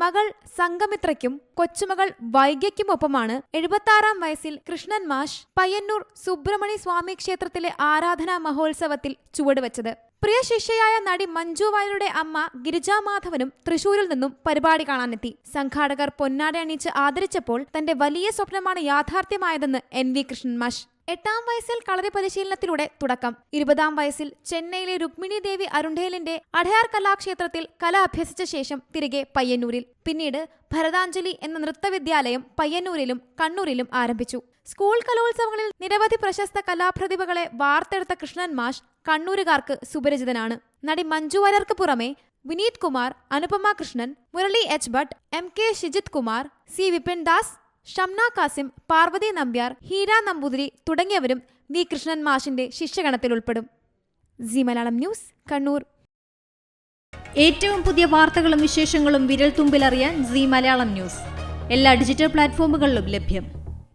മകൾ സംഗമിത്രയ്ക്കും കൊച്ചുമകൾ വൈഗ്യയ്ക്കുമൊപ്പമാണ് എഴുപത്താറാം വയസ്സിൽ കൃഷ്ണൻ മാഷ് പയ്യന്നൂർ സുബ്രഹ്മണ്യ സ്വാമി ക്ഷേത്രത്തിലെ ആരാധനാ മഹോത്സവത്തിൽ ചുവടുവെച്ചത്. പ്രിയ ശിഷ്യയായ നടി മഞ്ജു വാര്യരുടെ അമ്മ ഗിരിജാമാധവനും തൃശൂരിൽ നിന്നും പരിപാടി കാണാനെത്തി. സംഘാടകർ പൊന്നാട അണിയിച്ച് ആദരിച്ചപ്പോൾ തന്റെ വലിയ സ്വപ്നമാണ് യാഥാർത്ഥ്യമായതെന്ന് എൻ വി കൃഷ്ണൻ മാഷ് എട്ടാം വയസ്സിൽ കളരി പരിശീലനത്തിലൂടെ തുടക്കം. ഇരുപതാം വയസ്സിൽ ചെന്നൈയിലെ രുക്മിണി ദേവി അരുണ്ഠേലിന്റെ അടയാർ കലാക്ഷേത്രത്തിൽ കല അഭ്യസിച്ച ശേഷം തിരികെ പയ്യന്നൂരിൽ. പിന്നീട് ഭരതാഞ്ജലി എന്ന നൃത്തവിദ്യാലയം പയ്യന്നൂരിലും കണ്ണൂരിലും ആരംഭിച്ചു. സ്കൂൾ കലോത്സവങ്ങളിൽ നിരവധി പ്രശസ്ത കലാപ്രതിഭകളെ വാർത്തെടുത്ത കൃഷ്ണൻ മാഷ് കണ്ണൂരുകാർക്ക് സുപരിചിതനാണ്. നടി മഞ്ജു വരർക്ക് പുറമെ Vineeth Kumar Anupama Krishnan Murali H Bhatt M K Shijith Kumar C Vipin Das Shamna Kasim Parvathy Nambiar Heera Namboothiri തുടങ്ങിയവരും വി കൃഷ്ണൻ മാഷിന്റെ ശിഷ്യഗണത്തിൽ ഉൾപ്പെടും. Zee Malayalam news Kannur. ഏറ്റവും പുതിയ വാർത്തകളും വിശേഷങ്ങളും വിരൽ തുമ്പിലറിയാൻ സി മലയാളം ന്യൂസ്. എല്ലാ ഡിജിറ്റൽ പ്ലാറ്റ്ഫോമുകളിലും ലഭ്യം.